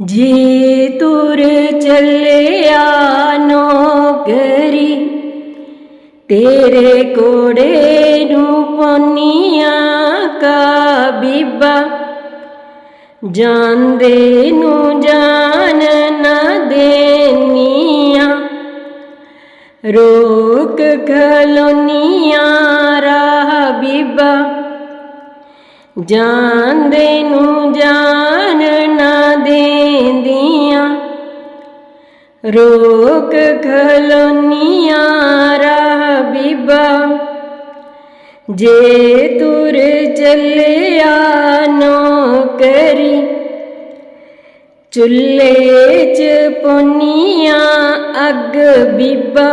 ਜੀ ਤੁਰ ਚੱਲਿਆ ਨੌਕਰੀ, ਤੇਰੇ ਕੋੜੇ ਨੂੰ ਪੋਨੀਆਂ ਕਾ ਬੀਬਾ, ਜਾਂਦੇ ਨੂੰ ਜਾਣ ਨਾ ਦੇਨੀਆਂ, ਰੋਕ ਖਲੋਨੀਆਂ ਰਾਹ ਬੀਬਾ, ਜਾਂਦੇ ਨੂੰ ਜਾਣ ਨਾ ਰੋਕ ਖਲੋਨੀਆਂ ਰਾਹ ਬੀਬਾ। ਜੇ ਤੁਰ ਚੱਲਿਆ ਨੌਕਰੀ, ਚੁੱਲ੍ਹੇ ਚ ਪੋਨੀਆਂ ਅੱਗ ਬੀਬਾ।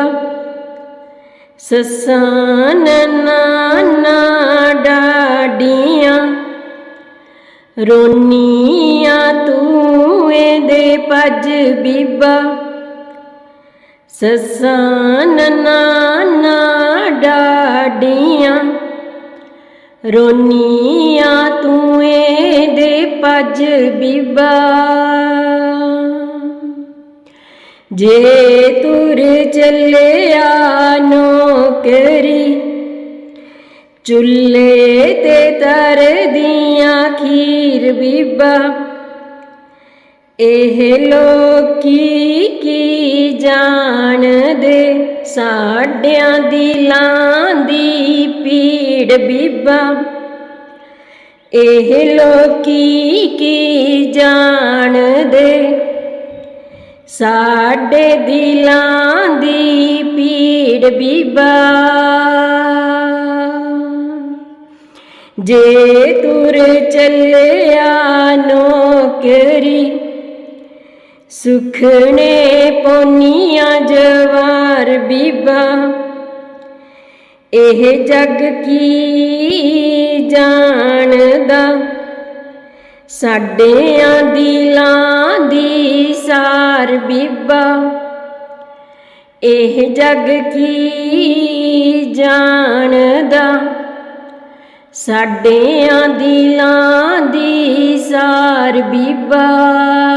ਸਸਾਂ ਨਾਨਾ ਡਾਡੀਆਂ, ਰੋਨੀਆਂ ਤੂੰ ਦੇ ਪੱਜ ਬੀਬਾ। ਸੱਸਾਂ ਨਾਨਾ ਡਾਡੀਆਂ, ਰੋਨੀਆਂ ਤੂੰ ਦੇ ਪੱਜ ਬੀਬਾ। ਜੇ ਤੁਰ ਚੱਲਿਆ ਨੌਕਰੀ, ਚੁੱਲ੍ਹੇ ਤੇ ਤਰਦੀਆਂ ਖੀਰ ਬੀਬਾ। ਇਹ ਲੋਕੀ ਕੀ ਜਾਣਦੇ? ਸਾਡਿਆਂ ਦਿਲਾਂ ਦੀ ਪੀੜ ਬੀਬਾ। ਇਹ ਲੋਕੀ ਕੀ ਜਾਣਦੇ? ਸਾਡੇ ਦਿਲਾਂ ਦੀ ਪੀੜ ਬੀਬਾ। ਜੇ ਤੁਰ ਚੱਲਿਆ ਨੌਕਰੀ ਸੁਖਣੇ ਪੋਨੀਆਂ ਜਵਾਰ ਬੀਬਾ। ਇਹ ਜਗ ਕੀ ਜਾਣਦਾ? ਸਾਡਿਆਂ ਦਿਲਾਂ ਦੀ ਸਾਰ ਬੀਬਾ। ਇਹ ਜਗ ਕੀ ਜਾਣਦਾ? ਸਾਡਿਆਂ ਦਿਲਾਂ ਦੀ ਸਾਰ ਬੀਬਾ।